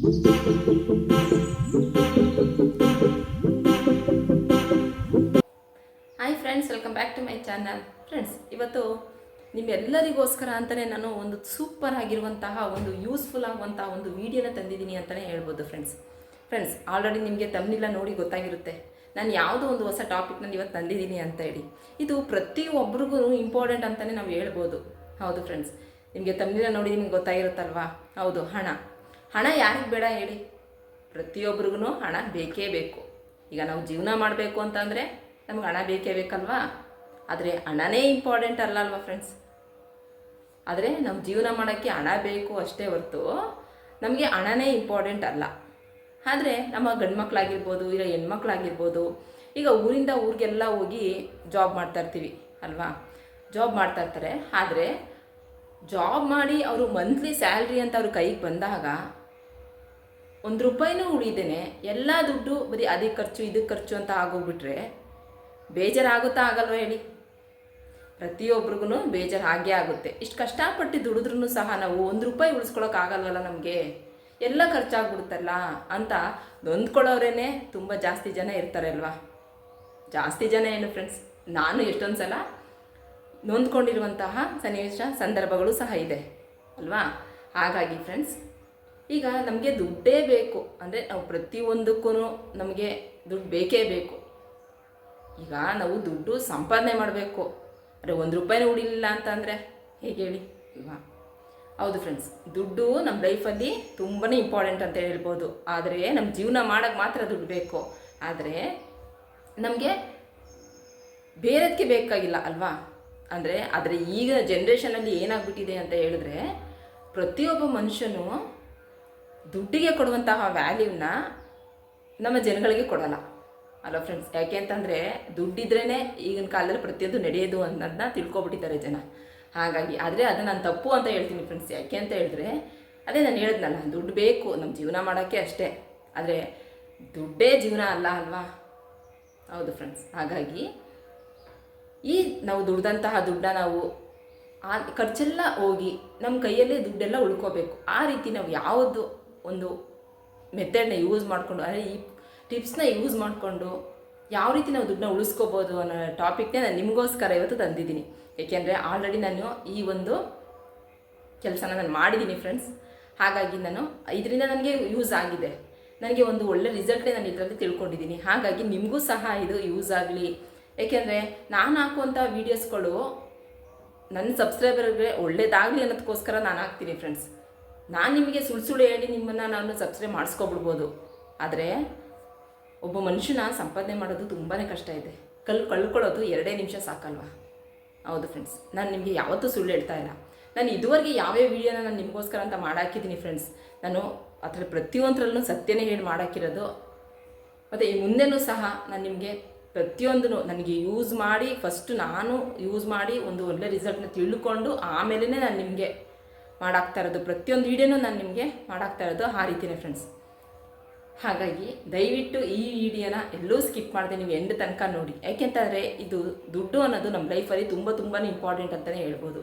Hi friends welcome back to my channel friends ಇವತ್ತು ನಿಮ್ಮೆಲ್ಲರಿಗೋಸ್ಕರ ಅಂತಲೇ ನಾನು ಒಂದು ಸೂಪರ್ ಆಗಿರುವಂತಹ ಒಂದು ಯೂಸ್ಫುಲ್ ಆಗುವಂತಹ ಒಂದು ವಿಡಿಯೋನ ತಂದಿದ್ದೀನಿ ಅಂತಲೇ ಹೇಳ್ಬೋದು ಫ್ರೆಂಡ್ಸ್ ಫ್ರೆಂಡ್ಸ್ ಆಲ್ರೆಡಿ ನಿಮಗೆ ತಮ್ಮನಿಲ್ಲ ನೋಡಿ ಗೊತ್ತಾಗಿರುತ್ತೆ. ನಾನು ಯಾವುದೋ ಒಂದು ಹೊಸ ಟಾಪಿಕ್ನ ಇವತ್ತು ತಂದಿದ್ದೀನಿ ಅಂತ ಹೇಳಿ. ಇದು ಪ್ರತಿಯೊಬ್ಬರಿಗೂ ಇಂಪಾರ್ಟೆಂಟ್ ಅಂತಲೇ ನಾವು ಹೇಳ್ಬೋದು. ಹೌದು ಫ್ರೆಂಡ್ಸ್ ನಿಮಗೆ ತಮ್ಮನಿಲ್ಲ ನೋಡಿ ನಿಮ್ಗೆ ಗೊತ್ತಾಗಿರುತ್ತಲ್ವಾ? ಹೌದು, ಹಣ. ಹಣ ಯಾರಿಗೆ ಬೇಡ ಹೇಳಿ. ಪ್ರತಿಯೊಬ್ಬರಿಗೂ ಹಣ ಬೇಕೇ ಬೇಕು. ಈಗ ನಾವು ಜೀವನ ಮಾಡಬೇಕು ಅಂತಂದರೆ ನಮ್ಗೆ ಹಣ ಬೇಕೇ ಬೇಕಲ್ವಾ? ಆದರೆ ಹಣನೇ ಇಂಪಾರ್ಟೆಂಟ್ ಅಲ್ಲ ಅಲ್ವಾ ಫ್ರೆಂಡ್ಸ್ ಆದರೆ ನಮ್ಮ ಜೀವನ ಮಾಡೋಕ್ಕೆ ಹಣ ಬೇಕು ಅಷ್ಟೇ ಹೊರತು ನಮಗೆ ಹಣನೇ ಇಂಪಾರ್ಟೆಂಟ್ ಅಲ್ಲ. ಆದರೆ ನಮ್ಮ ಗಂಡು ಮಕ್ಕಳಾಗಿರ್ಬೋದು ಇಲ್ಲ ಹೆಣ್ಮಕ್ಳಾಗಿರ್ಬೋದು, ಈಗ ಊರಿಂದ ಊರಿಗೆಲ್ಲ ಹೋಗಿ ಜಾಬ್ ಮಾಡ್ತಾ ಇರ್ತೀವಿ ಅಲ್ವಾ? ಜಾಬ್ ಮಾಡ್ತಾ ಇರ್ತಾರೆ. ಆದರೆ ಜಾಬ್ ಮಾಡಿ ಅವರು ಮಂತ್ಲಿ ಸ್ಯಾಲ್ರಿ ಅಂತ ಅವ್ರ ಕೈಗೆ ಬಂದಾಗ ಒಂದು ರೂಪಾಯಿನೂ ಉಳಿದೇನೆ, ಎಲ್ಲ ದುಡ್ಡು ಬರೀ ಅದಕ್ಕೆ ಖರ್ಚು ಇದಕ್ಕೆ ಖರ್ಚು ಅಂತ ಆಗೋಗ್ಬಿಟ್ರೆ ಬೇಜಾರಾಗುತ್ತಾ ಆಗಲ್ವ ಹೇಳಿ? ಪ್ರತಿಯೊಬ್ರಿಗೂ ಬೇಜಾರು ಹಾಗೇ ಆಗುತ್ತೆ. ಇಷ್ಟು ಕಷ್ಟಪಟ್ಟು ದುಡಿದ್ರೂ ಸಹ ನಾವು ಒಂದು ರೂಪಾಯಿ ಉಳಿಸ್ಕೊಳಕ್ಕಾಗಲ್ವಲ್ಲ ನಮಗೆ? ಎಲ್ಲ ಖರ್ಚಾಗ್ಬಿಡುತ್ತಲ್ಲ ಅಂತ ನೊಂದ್ಕೊಳ್ಳೋರೇ ತುಂಬ ಜಾಸ್ತಿ ಜನ ಇರ್ತಾರೆ ಅಲ್ವಾ? ಜಾಸ್ತಿ ಜನ ಏನು ಫ್ರೆಂಡ್ಸ್ ನಾನು ಎಷ್ಟೊಂದು ಸಲ ನೊಂದ್ಕೊಂಡಿರುವಂತಹ ಸನ್ನಿವೇಶ, ಸಂದರ್ಭಗಳು ಸಹ ಇದೆ ಅಲ್ವಾ? ಹಾಗಾಗಿ ಫ್ರೆಂಡ್ಸ್ ಈಗ ನಮಗೆ ದುಡ್ಡೇ ಬೇಕು. ಅಂದರೆ ನಾವು ಪ್ರತಿಯೊಂದಕ್ಕೂ ನಮಗೆ ದುಡ್ಡು ಬೇಕೇ ಬೇಕು. ಈಗ ನಾವು ದುಡ್ಡು ಸಂಪಾದನೆ ಮಾಡಬೇಕು. ಅಂದರೆ ಒಂದು ರೂಪಾಯಿನೂ ಉಳಿಲಿಲ್ಲ ಅಂತಂದರೆ ಹೇಗೆ ಹೇಳಿ? ಇಲ್ವಾ ಹೌದು ಫ್ರೆಂಡ್ಸ್ ದುಡ್ಡು ನಮ್ಮ ಲೈಫಲ್ಲಿ ತುಂಬಾ ಇಂಪಾರ್ಟೆಂಟ್ ಅಂತ ಹೇಳ್ಬೋದು. ಆದರೆ ನಮ್ಮ ಜೀವನ ಮಾಡೋಕ್ಕೆ ಮಾತ್ರ ದುಡ್ಡು ಬೇಕು. ಆದರೆ ನಮಗೆ ಬೇರೆದಕ್ಕೆ ಬೇಕಾಗಿಲ್ಲ ಅಲ್ವಾ? ಅಂದರೆ ಆದರೆ ಈಗ ಜನ್ರೇಷನಲ್ಲಿ ಏನಾಗ್ಬಿಟ್ಟಿದೆ ಅಂತ ಹೇಳಿದ್ರೆ ಪ್ರತಿಯೊಬ್ಬ ಮನುಷ್ಯನು ದುಡ್ಡಿಗೆ ಕೊಡುವಂತಹ ವ್ಯಾಲ್ಯೂನ ನಮ್ಮ ಜನಗಳಿಗೆ ಕೊಡಲ್ಲ. ಅಲ್ಲ ಫ್ರೆಂಡ್ಸ್ ಯಾಕೆ ಅಂತಂದರೆ ದುಡ್ಡಿದ್ರೇ ಈಗಿನ ಕಾಲದಲ್ಲಿ ಪ್ರತಿಯೊಂದು ನಡೆಯೋದು ಅನ್ನೋದನ್ನ ತಿಳ್ಕೊಬಿಟ್ಟಿದ್ದಾರೆ ಜನ. ಹಾಗಾಗಿ ಆದರೆ ಅದು ನಾನು ತಪ್ಪು ಅಂತ ಹೇಳ್ತೀನಿ ಫ್ರೆಂಡ್ಸ್ ಯಾಕೆ ಅಂತ ಹೇಳಿದ್ರೆ ಅದೇ ನಾನು ಹೇಳಿದ್ನಲ್ಲ, ದುಡ್ಡು ಬೇಕು ನಮ್ಮ ಜೀವನ ಮಾಡೋಕ್ಕೆ ಅಷ್ಟೇ. ಆದರೆ ದುಡ್ಡೇ ಜೀವನ ಅಲ್ಲ ಅಲ್ವಾ? ಹೌದು ಫ್ರೆಂಡ್ಸ್ ಹಾಗಾಗಿ ಈ ನಾವು ದುಡ್ದಂತಹ ದುಡ್ಡ ನಾವು ಆ ಖರ್ಚೆಲ್ಲ ಹೋಗಿ ನಮ್ಮ ಕೈಯಲ್ಲೇ ದುಡ್ಡೆಲ್ಲ ಉಳ್ಕೋಬೇಕು. ಆ ರೀತಿ ನಾವು ಯಾವುದು ಒಂದು ಮೆಥಡ್ನ ಯೂಸ್ ಮಾಡಿಕೊಂಡು ಅಂದರೆ ಈ ಟಿಪ್ಸ್ನ ಯೂಸ್ ಮಾಡಿಕೊಂಡು ಯಾವ ರೀತಿ ನಾವು ದುಡ್ಡನ್ನ ಉಳಿಸ್ಕೋಬೋದು ಅನ್ನೋ ಟಾಪಿಕ್ನೇ ನಾನು ನಿಮಗೋಸ್ಕರ ಇವತ್ತು ತಂದಿದ್ದೀನಿ. ಏಕೆಂದರೆ ಆಲ್ರೆಡಿ ನಾನು ಈ ಒಂದು ಕೆಲಸನ ನಾನು ಮಾಡಿದ್ದೀನಿ ಫ್ರೆಂಡ್ಸ್ ಹಾಗಾಗಿ ನಾನು ಇದರಿಂದ ನನಗೆ ಯೂಸ್ ಆಗಿದೆ. ನನಗೆ ಒಂದು ಒಳ್ಳೆ ರಿಸಲ್ಟೇ ನಾನು ಇದರಲ್ಲಿ ತಿಳ್ಕೊಂಡಿದ್ದೀನಿ ಹಾಗಾಗಿ ನಿಮಗೂ ಸಹ ಇದು ಯೂಸ್ ಆಗಲಿ. ಏಕೆಂದರೆ ನಾನು ಹಾಕುವಂಥ ವೀಡಿಯೋಸ್ಗಳು ನನ್ನ ಸಬ್ಸ್ಕ್ರೈಬರ್ಗೆ ಒಳ್ಳೇದಾಗಲಿ ಅನ್ನೋದಕ್ಕೋಸ್ಕರ ನಾನು ಹಾಕ್ತೀನಿ ಫ್ರೆಂಡ್ಸ್ ನಾನು ನಿಮಗೆ ಸುಳ್ಳು ಸುಳ್ಳು ಹೇಳಿ ನಿಮ್ಮನ್ನು ನಾನು ಸಬ್ಸ್ಕ್ರೈಬ್ ಮಾಡಿಸ್ಕೊಬಿಡ್ಬೋದು. ಆದರೆ ಒಬ್ಬ ಮನುಷ್ಯನ ಸಂಪಾದನೆ ಮಾಡೋದು ತುಂಬಾ ಕಷ್ಟ ಇದೆ. ಕಲ್ ಕಳ್ಕೊಳ್ಳೋದು ಎರಡೇ ನಿಮಿಷ ಸಾಕಲ್ವಾ? ಹೌದು ಫ್ರೆಂಡ್ಸ್ ನಾನು ನಿಮಗೆ ಯಾವತ್ತೂ ಸುಳ್ಳು ಹೇಳ್ತಾ ಇಲ್ಲ. ನಾನು ಇದುವರೆಗೆ ಯಾವ್ಯಾವ ವಿಡಿಯೋನ ನಾನು ನಿಮಗೋಸ್ಕರ ಅಂತ ಮಾಡಾಕಿದ್ದೀನಿ ಫ್ರೆಂಡ್ಸ್ ನಾನು ಅದರ ಪ್ರತಿಯೊಂದರಲ್ಲೂ ಸತ್ಯನೇ ಹೇಳಿ ಮಾಡಾಕಿರೋದು. ಮತ್ತು ಈ ಮುಂದೆನೂ ಸಹ ನಾನು ನಿಮಗೆ ಪ್ರತಿಯೊಂದನ್ನು ನನಗೆ ಯೂಸ್ ಮಾಡಿ ಫಸ್ಟು ನಾನು ಯೂಸ್ ಮಾಡಿ ಒಂದು ಒಳ್ಳೆ ರಿಸಲ್ಟ್ನ ತಿಳ್ಕೊಂಡು ಆಮೇಲೆ ನಾನು ನಿಮಗೆ ಮಾಡಾಕ್ತಾ ಇರೋದು. ಪ್ರತಿಯೊಂದು ವೀಡಿಯೋನೂ ನಾನು ನಿಮಗೆ ಮಾಡಾಕ್ತಾ ಇರೋದು ಆ ರೀತಿಯೇ ಫ್ರೆಂಡ್ಸ್ ಹಾಗಾಗಿ ದಯವಿಟ್ಟು ಈ ವಿಡಿಯೋನ ಎಲ್ಲೂ ಸ್ಕಿಪ್ ಮಾಡಿದೆ ನೀವು ಎಂಡ್ ತನಕ ನೋಡಿ. ಯಾಕೆಂತಂದರೆ ಇದು ದುಡ್ಡು ಅನ್ನೋದು ನಮ್ಮ ಲೈಫಲ್ಲಿ ತುಂಬ ತುಂಬಾ ಇಂಪಾರ್ಟೆಂಟ್ ಅಂತಲೇ ಹೇಳ್ಬೋದು.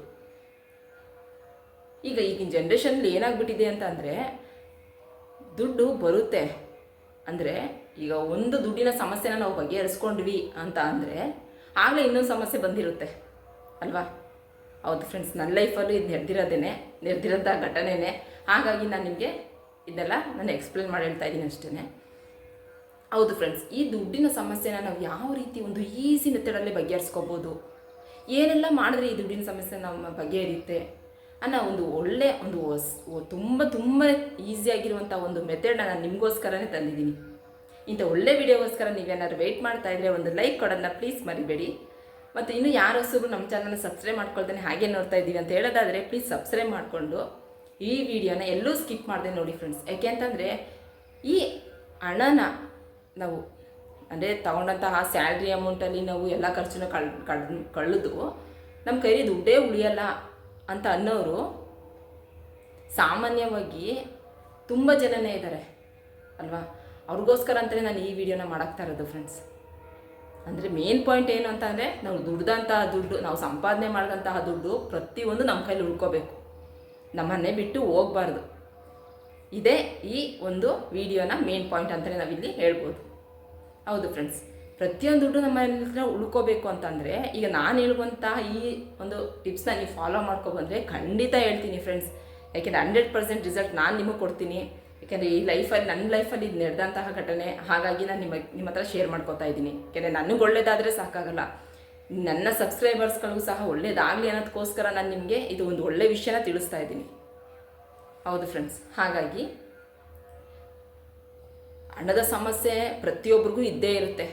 ಈಗ ಈಗಿನ ಜನ್ರೇಷನಲ್ಲಿ ಏನಾಗ್ಬಿಟ್ಟಿದೆ ಅಂತ ಅಂದರೆ ದುಡ್ಡು ಬರುತ್ತೆ. ಅಂದರೆ ಈಗ ಒಂದು ದುಡ್ಡಿನ ಸಮಸ್ಯೆನ ನಾವು ಬಗೆಹರಿಸ್ಕೊಂಡ್ವಿ ಅಂತ ಅಂದರೆ ಆಗಲೇ ಇನ್ನೊಂದು ಸಮಸ್ಯೆ ಬಂದಿರುತ್ತೆ. ಅಲ್ವಾ? ಹೌದು ಫ್ರೆಂಡ್ಸ್ ನನ್ನ ಲೈಫಲ್ಲೂ ಇದು ನಡೆದಿರೋದೇನೆ ನಡೆದಿರೋಂಥ ಘಟನೆನೇ. ಹಾಗಾಗಿ ನಾನು ನಿಮಗೆ ಇದೆಲ್ಲ ನಾನು ಎಕ್ಸ್ಪ್ಲೇನ್ ಮಾಡಿ ಹೇಳ್ತಾ ಇದ್ದೀನಿ ಅಷ್ಟೇ ಹೌದು ಫ್ರೆಂಡ್ಸ್ ಈ ದುಡ್ಡಿನ ಸಮಸ್ಯೆನ ನಾವು ಯಾವ ರೀತಿ ಒಂದು ಈಸಿ ಮೆಥಡಲ್ಲಿ ಬಗೆಹರಿಸ್ಕೋಬೋದು? ಏನೆಲ್ಲ ಮಾಡಿದ್ರೆ ಈ ದುಡ್ಡಿನ ಸಮಸ್ಯೆ ನಮ್ಮ ಬಗೆಹರಿಯುತ್ತೆ? ಅನ್ನೋ ಒಂದು ಒಳ್ಳೆ ಒಂದು ಹೊಸ್ ತುಂಬ ತುಂಬ ಈಸಿಯಾಗಿರುವಂಥ ಒಂದು ಮೆಥಡ್ನ ನಾನು ನಿಮಗೋಸ್ಕರನೇ ತಂದಿದ್ದೀನಿ. ಇಂಥ ಒಳ್ಳೆ ವಿಡಿಯೋಗೋಸ್ಕರ ನೀವೇನಾದ್ರು ವೆಯ್ಟ್ ಮಾಡ್ತಾ ಇದ್ರೆ ಒಂದು ಲೈಕ್ ಕೊಡೋದನ್ನ ಪ್ಲೀಸ್ ಮರಿಬೇಡಿ. ಮತ್ತು ಇನ್ನು ಯಾರು ಹೊಸಬ್ರು ನಮ್ಮ ಚಾನಲ್ನ ಸಬ್ಸ್ಕ್ರೈಬ್ ಮಾಡ್ಕೊಳ್ತಾನೆ ಹಾಗೆ ನೋಡ್ತಾ ಇದ್ದೀವಿ ಅಂತ ಹೇಳೋದಾದರೆ ಪ್ಲೀಸ್ ಸಬ್ಸ್ಕ್ರೈಬ್ ಮಾಡಿಕೊಂಡು ಈ ವಿಡಿಯೋನ ಎಲ್ಲೂ ಸ್ಕಿಪ್ ಮಾಡಿದೆ ನೋಡಿ ಫ್ರೆಂಡ್ಸ್ ಯಾಕೆ ಅಂತಂದರೆ ಈ ಹಣನ ನಾವು ಅಂದರೆ ತಗೊಂಡಂತಹ ಸ್ಯಾಲ್ರಿ ಅಮೌಂಟಲ್ಲಿ ನಾವು ಎಲ್ಲ ಖರ್ಚನ್ನ ಕಳ್ ಕಳ್ ಕಳೆದು ನಮ್ಮ ಕೈಲಿ ದುಡ್ಡೇ ಉಳಿಯಲ್ಲ ಅಂತ ಅನ್ನೋರು ಸಾಮಾನ್ಯವಾಗಿ ತುಂಬ ಜನನೇ ಇದ್ದಾರೆ ಅಲ್ವಾ? ಅವ್ರಿಗೋಸ್ಕರ ಅಂತಲೇ ನಾನು ಈ ವಿಡಿಯೋನ ಮಾಡಾಕ್ತಾ ಇರೋದು ಫ್ರೆಂಡ್ಸ್ ಅಂದರೆ ಮೇನ್ ಪಾಯಿಂಟ್ ಏನು ಅಂತಂದರೆ ನಾವು ದುಡ್ದಂತಹ ದುಡ್ಡು, ನಾವು ಸಂಪಾದನೆ ಮಾಡಿದಂತಹ ದುಡ್ಡು ಪ್ರತಿಯೊಂದು ನಮ್ಮ ಕೈಲಿ ಉಳ್ಕೋಬೇಕು. ನಮ್ಮನ್ನೇ ಬಿಟ್ಟು ಹೋಗ್ಬಾರ್ದು. ಇದೇ ಈ ಒಂದು ವಿಡಿಯೋನ ಮೇನ್ ಪಾಯಿಂಟ್ ಅಂತಲೇ ನಾವಿಲ್ಲಿ ಹೇಳ್ಬೋದು. ಹೌದು ಫ್ರೆಂಡ್ಸ್ ಪ್ರತಿಯೊಂದು ದುಡ್ಡು ನಮ್ಮ ಹತ್ರ ಉಳ್ಕೋಬೇಕು ಅಂತಂದರೆ ಈಗ ನಾನು ಹೇಳುವಂತಹ ಈ ಒಂದು ಟಿಪ್ಸ್ನ ನೀವು ಫಾಲೋ ಮಾಡ್ಕೊಬಂದರೆ ಖಂಡಿತ ಹೇಳ್ತೀನಿ ಫ್ರೆಂಡ್ಸ್ ಯಾಕೆಂದರೆ ಹಂಡ್ರೆಡ್ ಪರ್ಸೆಂಟ್ ರಿಸಲ್ಟ್ ನಾನು ನಿಮಗೆ ಕೊಡ್ತೀನಿ. ಯಾಕೆಂದರೆ ಈ ಲೈಫಲ್ಲಿ ನನ್ನ ಲೈಫಲ್ಲಿ ಇದು ನಡೆದಂತಹ ಘಟನೆ, ಹಾಗಾಗಿ ನಾನು ನಿಮ್ಮ ನಿಮ್ಮ ಹತ್ರ ಶೇರ್ ಮಾಡ್ಕೋತಾ ಇದ್ದೀನಿ. ಯಾಕೆಂದರೆ ನನಗೆ ಒಳ್ಳೇದಾದರೆ ಸಾಕಾಗಲ್ಲ. ನನ್ನ ಸಬ್ಸ್ಕ್ರೈಬರ್ಸ್ಗಳಿಗೂ ಸಹ ಒಳ್ಳೇದಾಗಲಿ ಅನ್ನೋದಕ್ಕೋಸ್ಕರ ನಾನು ನಿಮಗೆ ಇದು ಒಂದು ಒಳ್ಳೆ ವಿಷಯನ ತಿಳಿಸ್ತಾ ಇದ್ದೀನಿ. ಹೌದು ಫ್ರೆಂಡ್ಸ್ ಹಾಗಾಗಿ ಹಣದ ಸಮಸ್ಯೆ ಪ್ರತಿಯೊಬ್ಬರಿಗೂ ಇದ್ದೇ ಇರುತ್ತೆ.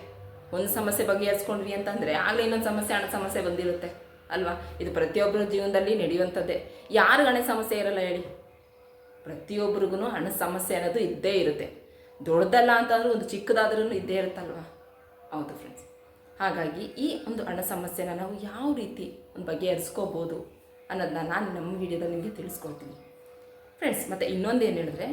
ಒಂದು ಸಮಸ್ಯೆ ಬಗೆಹರಿಸ್ಕೊಂಡ್ವಿ ಅಂತಂದರೆ ಆಗಲೇ ಇನ್ನೊಂದು ಸಮಸ್ಯೆ ಹಣ ಸಮಸ್ಯೆ ಬಂದಿರುತ್ತೆ. ಅಲ್ವಾ? ಇದು ಪ್ರತಿಯೊಬ್ಬರ ಜೀವನದಲ್ಲಿ ನಡೆಯುವಂಥದ್ದೇ. ಯಾರು ಹಣ ಸಮಸ್ಯೆ ಇರಲ್ಲ ಹೇಳಿ. ಪ್ರತಿಯೊಬ್ಬರಿಗೂ ಹಣ ಸಮಸ್ಯೆ ಅನ್ನೋದು ಇದ್ದೇ ಇರುತ್ತೆ. ದೊಡ್ಡದಲ್ಲ ಅಂತಂದ್ರೂ ಒಂದು ಚಿಕ್ಕದಾದ್ರೂ ಇದ್ದೇ ಇರುತ್ತಲ್ವಾ? ಹೌದು ಫ್ರೆಂಡ್ಸ್ ಹಾಗಾಗಿ ಈ ಒಂದು ಹಣ ಸಮಸ್ಯೆನ ನಾವು ಯಾವ ರೀತಿ ಒಂದು ಬಗೆಹರಿಸ್ಕೋಬೋದು ಅನ್ನೋದನ್ನ ನಾನು ನಮ್ಮ ವಿಡಿಯೋದಲ್ಲಿ ನಿಮಗೆ ತಿಳಿಸ್ಕೊಡ್ತೀನಿ. ಫ್ರೆಂಡ್ಸ್ ಮತ್ತು ಇನ್ನೊಂದು ಏನು ಹೇಳಿದ್ರೆ,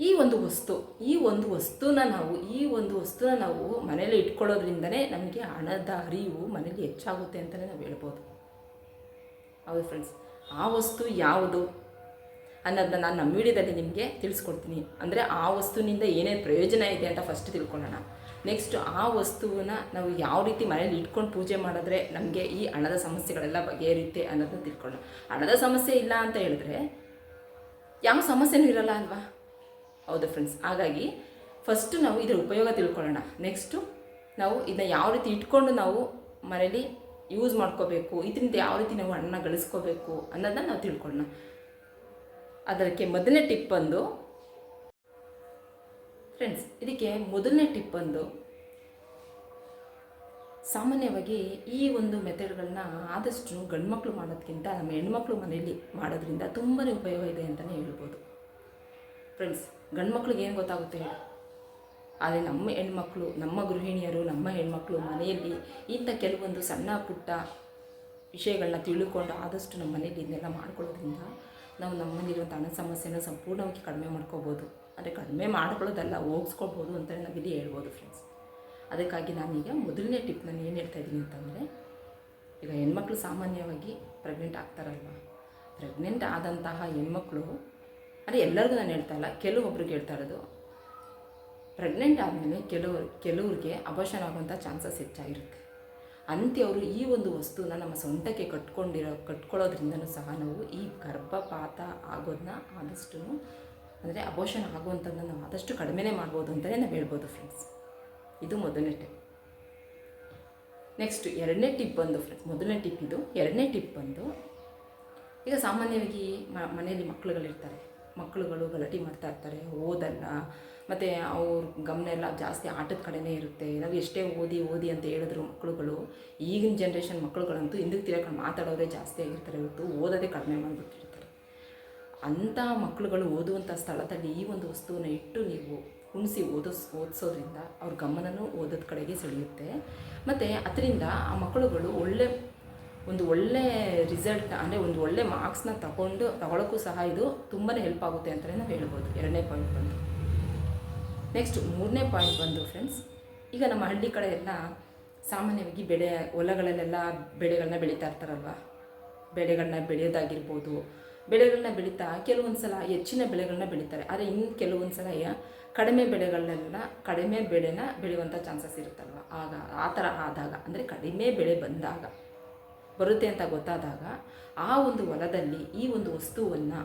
ಈ ಒಂದು ವಸ್ತು, ಈ ಒಂದು ವಸ್ತುನ ನಾವು, ಈ ಒಂದು ವಸ್ತುನ ನಾವು ಮನೇಲಿ ಇಟ್ಕೊಳ್ಳೋದ್ರಿಂದನೇ ನಮಗೆ ಹಣದ ಅರಿವು ಮನೇಲಿ ಹೆಚ್ಚಾಗುತ್ತೆ ಅಂತಲೇ ನಾವು ಹೇಳ್ಬೋದು. ಹೌದು ಫ್ರೆಂಡ್ಸ್ ಆ ವಸ್ತು ಯಾವುದು? ಅನ್ನೋದನ್ನ ನಾನು ನಮ್ಮ ವಿಡಿಯೋದಲ್ಲಿ ನಿಮಗೆ ತಿಳಿಸ್ಕೊಡ್ತೀನಿ. ಅಂದರೆ ಆ ವಸ್ತುವಿನಿಂದ ಏನೇನು ಪ್ರಯೋಜನ ಇದೆ ಅಂತ ಫಸ್ಟ್ ತಿಳ್ಕೊಳ್ಳೋಣ. ನೆಕ್ಸ್ಟ್ ಆ ವಸ್ತುವನ್ನ ನಾವು ಯಾವ ರೀತಿ ಮನೇಲಿ ಇಟ್ಕೊಂಡು ಪೂಜೆ ಮಾಡಿದ್ರೆ ನಮಗೆ ಈ ಹಣದ ಸಮಸ್ಯೆಗಳೆಲ್ಲ ಬಗೆಹರಿಯುತ್ತೆ ಅನ್ನೋದನ್ನ ತಿಳ್ಕೊಳ್ಳೋಣ. ಹಣದ ಸಮಸ್ಯೆ ಇಲ್ಲ ಅಂತ ಹೇಳಿದ್ರೆ ಯಾವ ಸಮಸ್ಯೆನೂ ಇರಲ್ಲ ಅಲ್ವಾ? ಹೌದು ಫ್ರೆಂಡ್ಸ್ ಹಾಗಾಗಿ ಫಸ್ಟು ನಾವು ಇದರ ಉಪಯೋಗ ತಿಳ್ಕೊಳ್ಳೋಣ. ನೆಕ್ಸ್ಟು ನಾವು ಇದನ್ನ ಯಾವ ರೀತಿ ಇಟ್ಕೊಂಡು ನಾವು ಮನೇಲಿ ಯೂಸ್ ಮಾಡ್ಕೋಬೇಕು, ಇದರಿಂದ ಯಾವ ರೀತಿ ನಾವು ಹಣ್ಣನ್ನ ಗಳಿಸ್ಕೋಬೇಕು ಅನ್ನೋದನ್ನ ನಾವು ತಿಳ್ಕೊಳ್ಳೋಣ. ಅದಕ್ಕೆ ಮೊದಲನೇ ಟಿಪ್ ಬಂದು ಫ್ರೆಂಡ್ಸ್ ಇದಕ್ಕೆ ಮೊದಲನೇ ಟಿಪ್ ಬಂದು, ಸಾಮಾನ್ಯವಾಗಿ ಈ ಒಂದು ಮೆಥಡ್ಗಳನ್ನ ಆದಷ್ಟು ಗಂಡ್ಮಕ್ಳು ಮಾಡೋದಕ್ಕಿಂತ ನಮ್ಮ ಹೆಣ್ಮಕ್ಳು ಮನೆಯಲ್ಲಿ ಮಾಡೋದ್ರಿಂದ ತುಂಬಾ ಉಪಯೋಗ ಇದೆ ಅಂತಲೇ ಹೇಳ್ಬೋದು. ಫ್ರೆಂಡ್ಸ್ ಗಂಡ್ಮಕ್ಳಿಗೆ ಏನು ಗೊತ್ತಾಗುತ್ತೆ ಹೇಳಿ? ಆದರೆ ನಮ್ಮ ಹೆಣ್ಮಕ್ಳು, ನಮ್ಮ ಗೃಹಿಣಿಯರು, ನಮ್ಮ ಹೆಣ್ಮಕ್ಳು ಮನೆಯಲ್ಲಿ ಇಂಥ ಕೆಲವೊಂದು ಸಣ್ಣ ಪುಟ್ಟ ವಿಷಯಗಳನ್ನ ತಿಳ್ಕೊಂಡು ಆದಷ್ಟು ನಮ್ಮ ಮನೆಯಲ್ಲಿ ಇದನ್ನೆಲ್ಲ ಮಾಡ್ಕೊಳ್ಳೋದ್ರಿಂದ ನಾವು ನಮ್ಮಲ್ಲಿರುವಂಥ ಹಣ ಸಮಸ್ಯೆನ ಸಂಪೂರ್ಣವಾಗಿ ಕಡಿಮೆ ಮಾಡ್ಕೋಬೋದು. ಅಂದರೆ ಕಡಿಮೆ ಮಾಡ್ಕೊಳ್ಳೋದಲ್ಲ, ಹೋಗಿಸ್ಕೊಳ್ಬೋದು ಅಂತಲೇ ನಾವಿಲ್ಲಿ ಹೇಳ್ಬೋದು ಫ್ರೆಂಡ್ಸ್ ಅದಕ್ಕಾಗಿ ನಾನೀಗ ಮೊದಲನೇ ಟಿಪ್ ನಾನು ಏನು ಹೇಳ್ತಾ ಇದ್ದೀನಿ ಅಂತಂದರೆ, ಈಗ ಹೆಣ್ಮಕ್ಳು ಸಾಮಾನ್ಯವಾಗಿ ಪ್ರೆಗ್ನೆಂಟ್ ಆಗ್ತಾರಲ್ವ? ಪ್ರೆಗ್ನೆಂಟ್ ಆದಂತಹ ಹೆಣ್ಮಕ್ಳು ಅಂದರೆ ಎಲ್ಲರಿಗೂ ನಾನು ಹೇಳ್ತಾ ಇಲ್ಲ, ಕೆಲವೊಬ್ರಿಗೆ ಹೇಳ್ತಾ ಇರೋದು ಪ್ರೆಗ್ನೆಂಟ್ ಆದಮೇಲೆ ಕೆಲವರು ಕೆಲವ್ರಿಗೆ ಅಬಶನ್ ಆಗುವಂಥ ಚಾನ್ಸಸ್ ಹೆಚ್ಚಾಗಿರುತ್ತೆ. ಅಂಥವ್ರು ಈ ಒಂದು ವಸ್ತುನ ನಮ್ಮ ಸೊಂಟಕ್ಕೆ ಕಟ್ಕೊಂಡಿರೋ, ಕಟ್ಕೊಳ್ಳೋದ್ರಿಂದನೂ ಸಹ ನಾವು ಈ ಗರ್ಭಪಾತ ಆಗೋದನ್ನ ಆದಷ್ಟು ಅಂದರೆ ಅಬೋಷನ್ ಆಗುವಂಥದ್ದನ್ನ ನಾವು ಆದಷ್ಟು ಕಡಿಮೆನೇ ಮಾಡ್ಬೋದು ಅಂತಲೇ ನಾವು ಹೇಳ್ಬೋದು ಫ್ರೆಂಡ್ಸ್ ಇದು ಮೊದಲನೇ ಟಿಪ್ ನೆಕ್ಸ್ಟ್ ಎರಡನೇ ಟಿಪ್ ಬಂದು ಫ್ರೆಂಡ್ಸ್ ಮೊದಲನೇ ಟಿಪ್ ಇದು. ಎರಡನೇ ಟಿಪ್ ಬಂದು, ಈಗ ಸಾಮಾನ್ಯವಾಗಿ ಮನೆಯಲ್ಲಿ ಮಕ್ಕಳುಗಳಿರ್ತಾರೆ ಮಕ್ಕಳುಗಳು ಗಲಾಟೆ ಮಾಡ್ತಾ ಇರ್ತಾರೆ, ಓದಲ್ಲ ಮತ್ತು ಅವ್ರ ಗಮನ ಎಲ್ಲ ಜಾಸ್ತಿ ಆಟದ ಕಡೆನೇ ಇರುತ್ತೆ. ನಾವು ಎಷ್ಟೇ ಓದಿ ಓದಿ ಅಂತ ಹೇಳಿದ್ರು ಮಕ್ಕಳುಗಳು ಈಗಿನ ಜನ್ರೇಷನ್ ಮಕ್ಕಳುಗಳಂತೂ ಹಿಂದಕ್ಕೆ ತಿರ್ಕೊಂಡು ಮಾತಾಡೋರೇ ಜಾಸ್ತಿ ಆಗಿರ್ತಾರೆ. ಇವತ್ತು ಓದೋದೇ ಕಡಿಮೆ ಮಾಡಿಬಿಟ್ಟಿರ್ತಾರೆ. ಅಂಥ ಮಕ್ಕಳುಗಳು ಓದುವಂಥ ಸ್ಥಳದಲ್ಲಿ ಈ ಒಂದು ವಸ್ತುವನ್ನು ಇಟ್ಟು ನೀವು ಕುಣಿಸಿ ಓದಿಸ್ ಓದಿಸೋದ್ರಿಂದ ಅವ್ರ ಗಮನನೂ ಓದೋದ ಕಡೆಗೆ ಸೆಳೆಯುತ್ತೆ. ಮತ್ತು ಅದರಿಂದ ಆ ಮಕ್ಕಳುಗಳು ಒಳ್ಳೆ, ಒಂದು ಒಳ್ಳೆ ರಿಸಲ್ಟ್ ಅಂದರೆ ಒಂದು ಒಳ್ಳೆ ಮಾರ್ಕ್ಸ್ನ ತಗೊಂಡು ತಗೊಳ್ಳೋಕ್ಕೂ ಸಹ ಇದು ತುಂಬಾ ಹೆಲ್ಪ್ ಆಗುತ್ತೆ ಅಂತಲೇ ನಾವು ಹೇಳ್ಬೋದು. ಎರಡನೇ ಪಾಯಿಂಟ್ ಬಂದು. ನೆಕ್ಸ್ಟ್ ಮೂರನೇ ಪಾಯಿಂಟ್ ಬಂದು ಫ್ರೆಂಡ್ಸ್ ಈಗ ನಮ್ಮ ಹಳ್ಳಿ ಕಡೆ ಎಲ್ಲ ಸಾಮಾನ್ಯವಾಗಿ ಬೆಳೆ, ಹೊಲಗಳಲ್ಲೆಲ್ಲ ಬೆಳೆಗಳನ್ನ ಬೆಳೀತಾ ಇರ್ತಾರಲ್ವ? ಬೆಳೆಗಳನ್ನ ಬೆಳೆಯೋದಾಗಿರ್ಬೋದು ಬೆಳೆಗಳನ್ನ ಬೆಳೀತಾ ಕೆಲವೊಂದು ಸಲ ಹೆಚ್ಚಿನ ಬೆಳೆಗಳನ್ನ ಬೆಳೀತಾರೆ. ಆದರೆ ಇನ್ನು ಕೆಲವೊಂದು ಸಲ ಕಡಿಮೆ ಬೆಳೆಗಳನ್ನೆಲ್ಲ ಕಡಿಮೆ ಬೆಳೆನ ಬೆಳೆಯುವಂಥ ಚಾನ್ಸಸ್ ಇರುತ್ತಲ್ವ? ಆಗ ಆ ಥರ ಆದಾಗ, ಅಂದರೆ ಕಡಿಮೆ ಬೆಳೆ ಬಂದಾಗ, ಬರುತ್ತೆ ಅಂತ ಗೊತ್ತಾದಾಗ ಆ ಒಂದು ಹೊಲದಲ್ಲಿ ಈ ಒಂದು ವಸ್ತುವನ್ನು